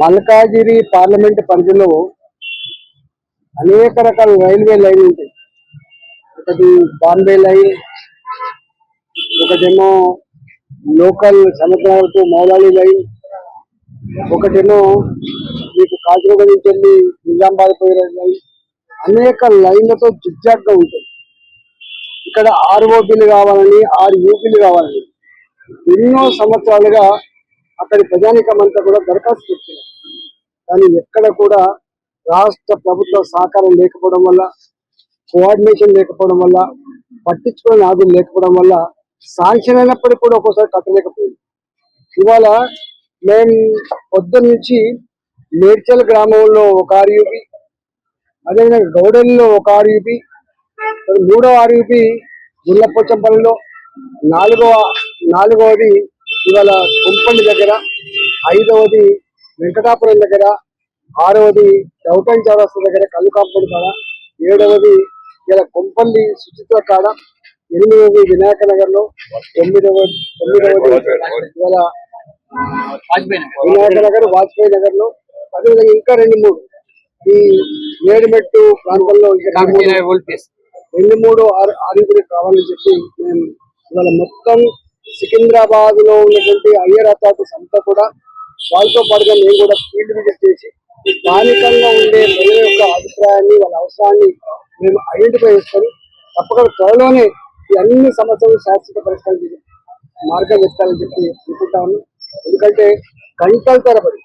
Malkajgiri parliament పరిధిలో అనేక రకాల రైల్వే లైన్ ఉంటాయి. ఒకటి బాంబే లైన్ ఒకటేమో లోకల్ సముద్రాలకు మౌలాలి లైన్ ఒకటేమో మీకు కాజుగూడ నుంచి వెళ్ళి నిజామాబాద్ పోయే లైన్ అనేక లైన్లతో జిగ్జాగ్గా ఉంటాయి. ఇక్కడ ఆరు ఓపీలు కావాలని ఆరు యూపీలు కావాలని ఎన్నో సంవత్సరాలుగా అక్కడి ప్రజానికం అంతా కూడా దరఖాస్తు పెట్టారు కానీ ఎక్కడ కూడా రాష్ట్ర ప్రభుత్వ సహకారం లేకపోవడం వల్ల కోఆర్డినేషన్ లేకపోవడం వల్ల పట్టించుకునే నాదులు లేకపోవడం వల్ల శాంక్షన్ అయినప్పటికీ కూడా ఒక్కోసారి కట్టలేకపోయింది. ఇవాళ మేము పొద్దు నుంచి మేడ్చల్ గ్రామంలో ఒక ఆర్యూపీ అదేవిధంగా గౌడెల్లో ఒక ఆర్యూపీ మూడో ఆర్యూపీ గుల్లపోచంపల్లిలో నాలుగవ నాలుగవది ఇవాళ కుంపల్లి దగ్గర ఐదవది వెంకటాపురం దగ్గర ఆరవది చౌటన్ చౌరస్తా దగ్గర కళ్ళు కాంపౌండ్ కాడ ఏడవది ఇలా కుంపల్లి సుచిత్ర కాడ ఎనిమిదవది వినాయక నగర్లో తొమ్మిదవ తొమ్మిదవది ఇవాళ వినాయక నగర్ వాజ్పేయి నగర్లో అదేవిధంగా ఇంకా రెండు మూడు. ఈ ఏడుమెట్టు ప్రాంతంలో రెండు మూడు. రెండు మూడు ఆరు ఆరుగురు కావాలని చెప్పి మేము ఇవాళ మొత్తం సికింద్రాబాద్లో ఉన్నటువంటి అయ్యర్ అథారిటీస్ అంతా కూడా వాళ్ళతో పాటుగా మేము కూడా ఫీల్డ్ విజిట్ చేసి స్థానికంగా ఉండే ప్రజల యొక్క అభిప్రాయాన్ని వాళ్ళ అవసరాన్ని మేము ఐడెంటిఫై చేసుకొని తప్పకుండా త్వరలోనే ఈ అన్ని సమస్యలు శాశ్వత పరిష్కారం చేసే మార్గం వెతకాలని చెప్పి అనుకుంటా ఎందుకంటే గంటల తరబడి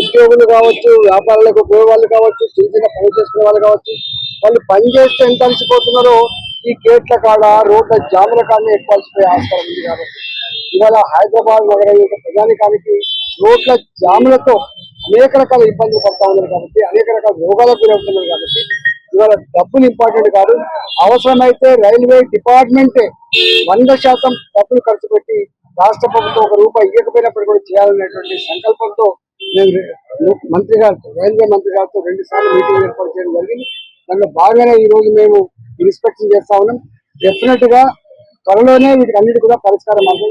ఉద్యోగులు కావచ్చు వ్యాపారాలకు పోయే వాళ్ళు కావచ్చు చిన్న చిన్న పని చేసుకునే వాళ్ళు కావచ్చు వాళ్ళు పని చేస్తే ఎంత అలసిపోతున్నారో ఈ గేట్ల కాడ రోడ్ల జాముల కాడనే ఎక్కువల్సిపోయే ఆస్కారం ఉంది కాబట్టి. ఇవాళ హైదరాబాద్ నగరం యొక్క ప్రజానికానికి రోడ్ల జాములతో అనేక రకాల ఇబ్బందులు పడతా ఉన్నారు కాబట్టి అనేక రకాల రోగాలకు గురవుతున్నారు కాబట్టి ఇవాళ డబ్బులు ఇంపార్టెంట్ కాదు. అవసరమైతే రైల్వే డిపార్ట్మెంటే వంద శాతం డబ్బులు ఖర్చు పెట్టి రాష్ట్ర ప్రభుత్వం ఒక రూపాయి ఇవ్వకపోయినప్పుడు కూడా చేయాలనేటువంటి సంకల్పంతో నేను మంత్రి గారితో రైల్వే మంత్రి గారితో రెండు సార్లు మీటింగ్ ఏర్పాటు చేయడం జరిగింది. దాంట్లో బాగానే ఈ రోజు మేము ఇన్స్పెక్షన్ చేస్తా ఉన్నాం. డెఫినెట్గా త్వరలోనే వీటికి అన్నిటి కూడా పరిష్కారం మార్గం